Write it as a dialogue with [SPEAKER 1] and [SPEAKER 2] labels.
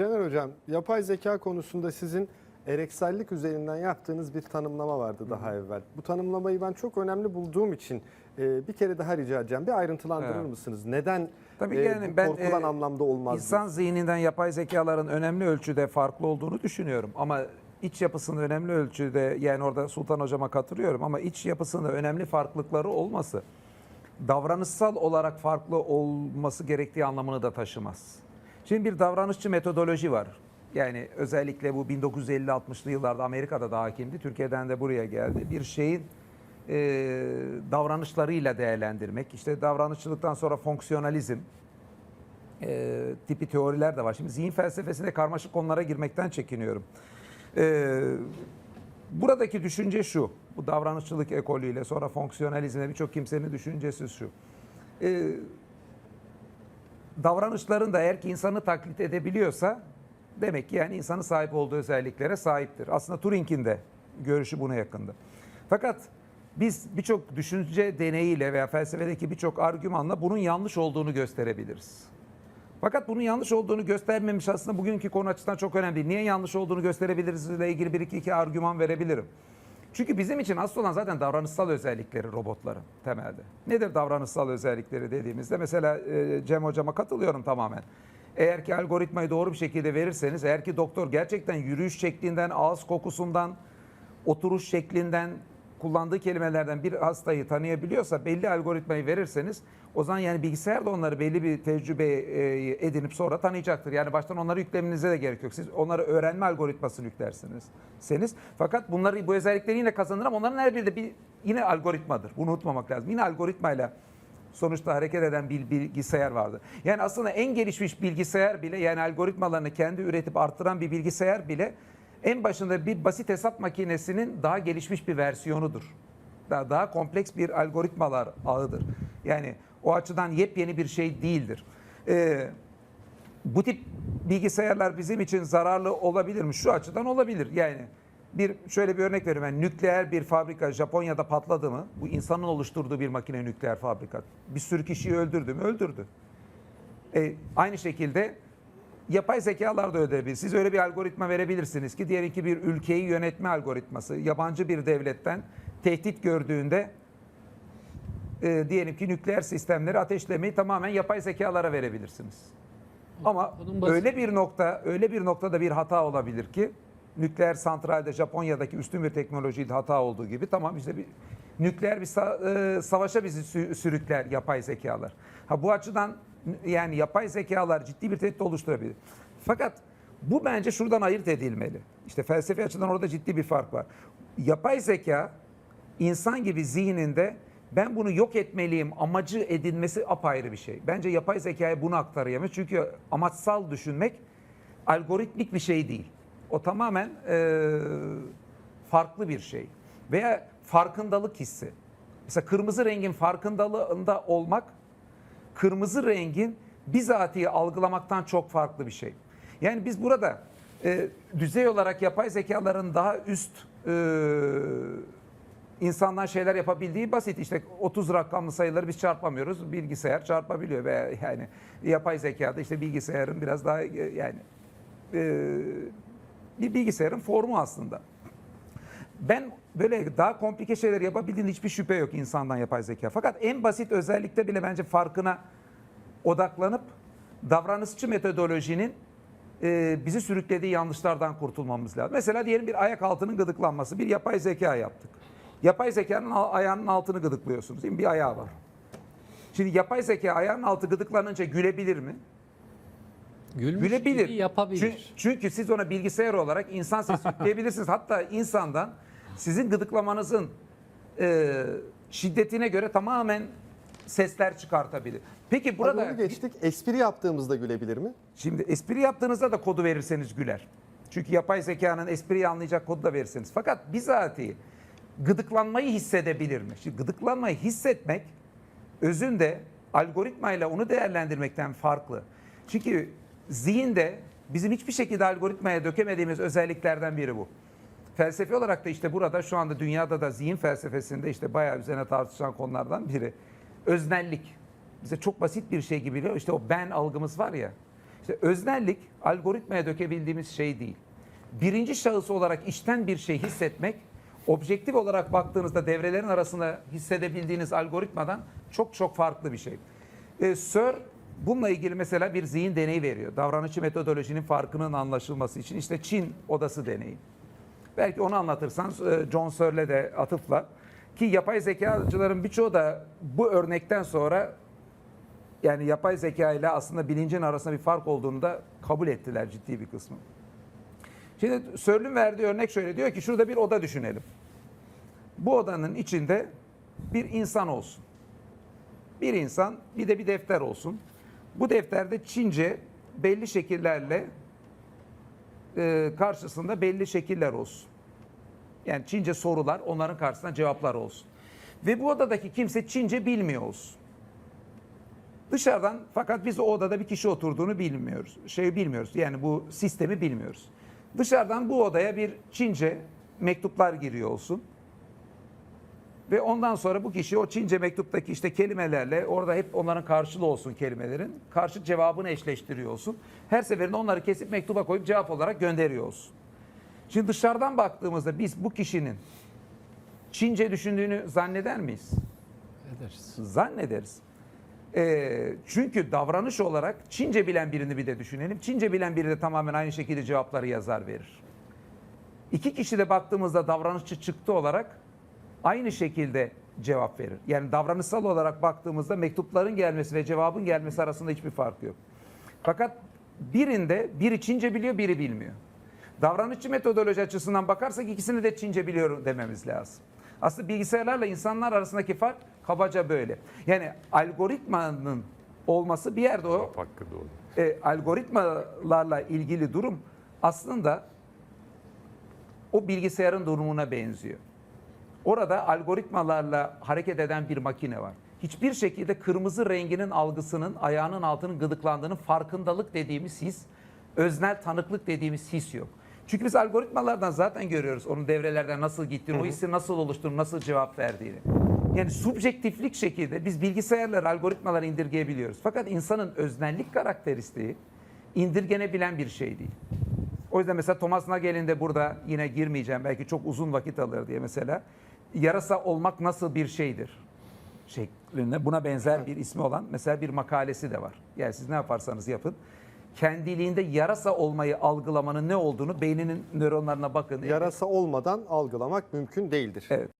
[SPEAKER 1] Caner Hocam, yapay zeka konusunda sizin ereksellik üzerinden yaptığınız bir tanımlama vardı daha evvel. Bu tanımlamayı ben çok önemli bulduğum için e, bir kere daha rica edeceğim. Bir ayrıntılandırır
[SPEAKER 2] Evet.
[SPEAKER 1] mısınız? Neden
[SPEAKER 2] Tabii
[SPEAKER 1] e,
[SPEAKER 2] yani ben,
[SPEAKER 1] korkulan
[SPEAKER 2] e,
[SPEAKER 1] anlamda olmaz?
[SPEAKER 2] İnsan zihninden yapay zekaların önemli ölçüde farklı olduğunu düşünüyorum. Ama iç yapısının önemli ölçüde yani orada Sultan Hocam'a katılıyorum ama iç yapısında önemli farklılıkları olması davranışsal olarak farklı olması gerektiği anlamını da taşımaz. Şimdi bir davranışçı metodoloji var. Yani özellikle bu 1950-60'lı yıllarda Amerika'da da hakimdi. Türkiye'den de buraya geldi. Bir şeyin e, davranışlarıyla değerlendirmek. İşte davranışçılıktan sonra fonksiyonalizm, e, tipi teoriler de var. Şimdi zihin felsefesinde karmaşık konulara girmekten çekiniyorum. E, buradaki düşünce şu, bu davranışçılık ekolüyle sonra fonksiyonalizmle birçok kimsenin düşüncesi şu. E, davranışların da eğer ki insanı taklit edebiliyorsa demek ki yani insanın sahip olduğu özelliklere sahiptir. Aslında Turing'in de görüşü buna yakındı. Fakat biz birçok düşünce deneyiyle veya felsefedeki birçok argümanla bunun yanlış olduğunu gösterebiliriz. Fakat bunun yanlış olduğunu göstermemiş aslında bugünkü konu açısından çok önemli. Niye yanlış olduğunu gösterebiliriz ile ilgili bir iki, iki argüman verebilirim. Çünkü bizim için asıl olan zaten davranışsal özellikleri robotların temelde. Nedir davranışsal özellikleri dediğimizde mesela e, Cem hocama katılıyorum tamamen. Eğer ki algoritmayı doğru bir şekilde verirseniz, eğer ki doktor gerçekten yürüyüş şeklinden, ağız kokusundan, oturuş şeklinden, kullandığı kelimelerden bir hastayı tanıyabiliyorsa belli algoritmayı verirseniz o zaman yani bilgisayar da onları belli bir tecrübe e, edinip sonra tanıyacaktır. Yani baştan onları yüklemenize de gerek yok. Siz onları öğrenme algoritmasını yüklersiniz. Seniz. Fakat bunları bu özellikleri yine kazanır ama onların her biri de bir yine algoritmadır. Bunu unutmamak lazım. Yine algoritmayla sonuçta hareket eden bir bilgisayar vardı. Yani aslında en gelişmiş bilgisayar bile yani algoritmalarını kendi üretip arttıran bir bilgisayar bile en başında bir basit hesap makinesinin daha gelişmiş bir versiyonudur. Daha, daha kompleks bir algoritmalar ağıdır. Yani o açıdan yepyeni bir şey değildir. Ee, bu tip bilgisayarlar bizim için zararlı olabilir mi? Şu açıdan olabilir. Yani bir şöyle bir örnek vereyim. Yani nükleer bir fabrika Japonya'da patladı mı? Bu insanın oluşturduğu bir makine nükleer fabrika. Bir sürü kişiyi öldürdü mü? Öldürdü. E, aynı şekilde yapay zekalar da ödebilir. Siz öyle bir algoritma verebilirsiniz ki diyelim ki bir ülkeyi yönetme algoritması yabancı bir devletten tehdit gördüğünde e, diyelim ki nükleer sistemleri ateşlemeyi tamamen yapay zekalara verebilirsiniz. Ama öyle bir nokta, öyle bir noktada bir hata olabilir ki nükleer santralde Japonya'daki üstün bir teknolojide hata olduğu gibi tamam işte bir nükleer bir sa- e, savaşa bizi sü- sürükler yapay zekalar. Ha bu açıdan yani yapay zekalar ciddi bir tehdit oluşturabilir. Fakat bu bence şuradan ayırt edilmeli. İşte felsefi açıdan orada ciddi bir fark var. Yapay zeka insan gibi zihninde ben bunu yok etmeliyim amacı edinmesi apayrı bir şey. Bence yapay zekaya bunu aktarayamıyor. Çünkü amaçsal düşünmek algoritmik bir şey değil. O tamamen eee, farklı bir şey. Veya farkındalık hissi. Mesela kırmızı rengin farkındalığında olmak kırmızı rengin bizatihi algılamaktan çok farklı bir şey. Yani biz burada e, düzey olarak yapay zekaların daha üst e, insandan şeyler yapabildiği basit. İşte 30 rakamlı sayıları biz çarpamıyoruz. Bilgisayar çarpabiliyor veya yani yapay zekada işte bilgisayarın biraz daha e, yani e, bir bilgisayarın formu aslında. Ben böyle daha komplike şeyler yapabildiğinde hiçbir şüphe yok insandan yapay zeka. Fakat en basit özellikte bile bence farkına odaklanıp davranışçı metodolojinin e, bizi sürüklediği yanlışlardan kurtulmamız lazım. Mesela diyelim bir ayak altının gıdıklanması. Bir yapay zeka yaptık. Yapay zekanın ayağının altını gıdıklıyorsunuz. Değil mi? Bir ayağı var. Şimdi yapay zeka ayağının altı gıdıklanınca gülebilir mi?
[SPEAKER 3] Gülmüş
[SPEAKER 2] Gülebilir.
[SPEAKER 3] gibi yapabilir.
[SPEAKER 2] Çünkü, çünkü siz ona bilgisayar olarak insan sesi yükleyebilirsiniz. Hatta insandan sizin gıdıklamanızın e, şiddetine göre tamamen sesler çıkartabilir. Peki Burada
[SPEAKER 1] onu geçtik. Espri yaptığımızda gülebilir mi?
[SPEAKER 2] şimdi espri yaptığınızda da kodu verirseniz güler. Çünkü yapay zekanın espriyi anlayacak kodu da verirseniz. Fakat bizatihi gıdıklanmayı hissedebilir mi? Şimdi gıdıklanmayı hissetmek özünde algoritmayla onu değerlendirmekten farklı. Çünkü zihinde bizim hiçbir şekilde algoritmaya dökemediğimiz özelliklerden biri bu. Felsefi olarak da işte burada şu anda dünyada da zihin felsefesinde işte bayağı üzerine tartışılan konulardan biri. Öznellik. Bize çok basit bir şey gibi geliyor. İşte o ben algımız var ya. İşte öznellik algoritmaya dökebildiğimiz şey değil. Birinci şahıs olarak içten bir şey hissetmek, objektif olarak baktığınızda devrelerin arasında hissedebildiğiniz algoritmadan çok çok farklı bir şey. Ee, Sir bununla ilgili mesela bir zihin deneyi veriyor. Davranışçı metodolojinin farkının anlaşılması için işte Çin odası deneyi. Belki onu anlatırsan e, John Searle de atıfla ki yapay zekacıların birçoğu da bu örnekten sonra yani yapay zeka ile aslında bilincin arasında bir fark olduğunu da kabul ettiler ciddi bir kısmı. Şimdi Searle'ün verdiği örnek şöyle diyor ki şurada bir oda düşünelim. Bu odanın içinde bir insan olsun. Bir insan bir de bir defter olsun. Bu defterde Çince belli şekillerle e, karşısında belli şekiller olsun. Yani Çince sorular onların karşısında cevaplar olsun. Ve bu odadaki kimse Çince bilmiyor olsun. Dışarıdan fakat biz o odada bir kişi oturduğunu bilmiyoruz. Şey bilmiyoruz. Yani bu sistemi bilmiyoruz. Dışarıdan bu odaya bir Çince mektuplar giriyor olsun. Ve ondan sonra bu kişi o Çince mektuptaki işte kelimelerle orada hep onların karşılığı olsun kelimelerin. Karşı cevabını eşleştiriyor olsun. Her seferinde onları kesip mektuba koyup cevap olarak gönderiyor olsun. Şimdi dışarıdan baktığımızda biz bu kişinin Çince düşündüğünü zanneder miyiz?
[SPEAKER 3] ederiz.
[SPEAKER 2] Zannederiz. Ee, çünkü davranış olarak Çince bilen birini bir de düşünelim. Çince bilen biri de tamamen aynı şekilde cevapları yazar verir. İki kişi de baktığımızda davranışçı çıktı olarak aynı şekilde cevap verir. Yani davranışsal olarak baktığımızda mektupların gelmesi ve cevabın gelmesi arasında hiçbir fark yok. Fakat birinde biri Çince biliyor, biri bilmiyor. Davranışçı metodoloji açısından bakarsak ikisini de Çince biliyor dememiz lazım. Aslında bilgisayarlarla insanlar arasındaki fark kabaca böyle. Yani algoritmanın olması bir yerde o
[SPEAKER 4] Hakkı doğru.
[SPEAKER 2] e, algoritmalarla ilgili durum aslında o bilgisayarın durumuna benziyor. Orada algoritmalarla hareket eden bir makine var. Hiçbir şekilde kırmızı renginin algısının ayağının altının gıdıklandığının farkındalık dediğimiz his, öznel tanıklık dediğimiz his yok. Çünkü biz algoritmalardan zaten görüyoruz onun devrelerden nasıl gittiğini, o hissi nasıl oluştuğunu, nasıl cevap verdiğini. Yani subjektiflik şekilde biz bilgisayarlar, algoritmaları indirgeyebiliyoruz. Fakat insanın öznellik karakteristiği indirgenebilen bir şey değil. O yüzden mesela Thomas Nagel'in de burada yine girmeyeceğim belki çok uzun vakit alır diye mesela yarasa olmak nasıl bir şeydir şeklinde buna benzer bir ismi olan mesela bir makalesi de var. Yani siz ne yaparsanız yapın kendiliğinde yarasa olmayı algılamanın ne olduğunu beyninin nöronlarına bakın.
[SPEAKER 1] Yarasa olmadan algılamak mümkün değildir.
[SPEAKER 2] Evet.